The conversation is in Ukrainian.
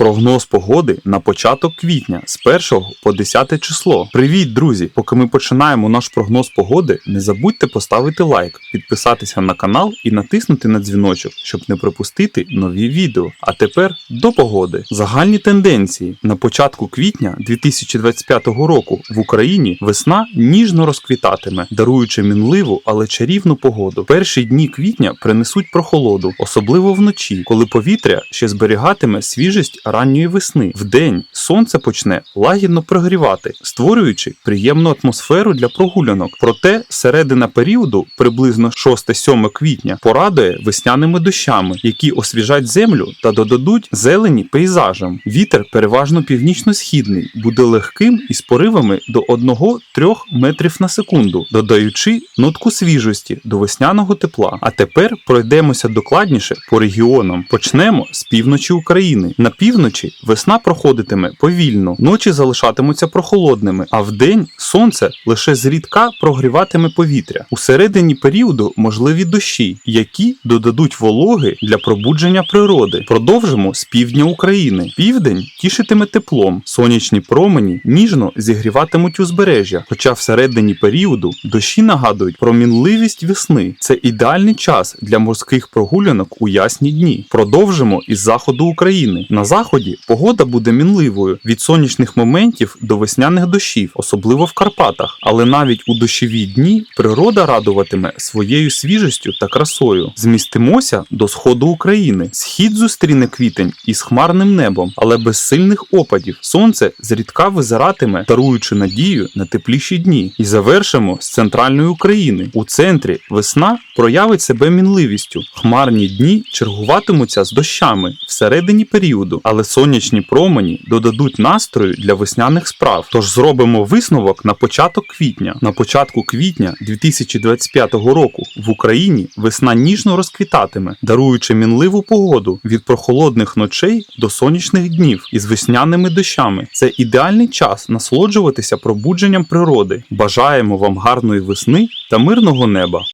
Прогноз погоди на початок квітня з 1 по 10 число. Привіт, друзі! Поки ми починаємо наш прогноз погоди, не забудьте поставити лайк, підписатися на канал і натиснути на дзвіночок, щоб не пропустити нові відео. А тепер до погоди. Загальні тенденції на початку квітня 2025 року в Україні весна ніжно розквітатиме, даруючи мінливу, але чарівну погоду. Перші дні квітня принесуть прохолоду, особливо вночі, коли повітря ще зберігатиме свіжість ранньої весни. Вдень сонце почне лагідно прогрівати, створюючи приємну атмосферу для прогулянок. Проте середина періоду, приблизно 6-7 квітня, порадує весняними дощами, які освіжать землю та додадуть зелені пейзажам. Вітер переважно північно-східний, буде легким із поривами до 1-3 метрів на секунду, додаючи нотку свіжості до весняного тепла. А тепер пройдемося докладніше по регіонам. Почнемо з півночі України. На півночі весна проходитиме повільно, ночі залишатимуться прохолодними, а вдень сонце лише зрідка прогріватиме повітря. У середині періоду можливі дощі, які додадуть вологи для пробудження природи. Продовжимо з півдня України. Південь тішитиме теплом, сонячні промені ніжно зігріватимуть узбережжя, хоча всередині періоду дощі нагадують про мінливість весни. Це ідеальний час для морських прогулянок у ясні дні. Продовжимо із заходу України. На заході погода буде мінливою від сонячних моментів до весняних дощів, особливо в Карпатах. Але навіть у дощові дні природа радуватиме своєю свіжістю та красою. Змістимося до сходу України. Схід зустріне квітень із хмарним небом, але без сильних опадів. Сонце зрідка визиратиме, даруючи надію на тепліші дні. І завершимо з центральної України. У центрі весна проявить себе мінливістю. Хмарні дні чергуватимуться з дощами всередині періоду, але сонячні промені додадуть настрою для весняних справ. Тож зробимо висновок на початок квітня. На початку квітня 2025 року в Україні весна ніжно розквітатиме, даруючи мінливу погоду від прохолодних ночей до сонячних днів із весняними дощами. Це ідеальний час насолоджуватися пробудженням природи. Бажаємо вам гарної весни та мирного неба.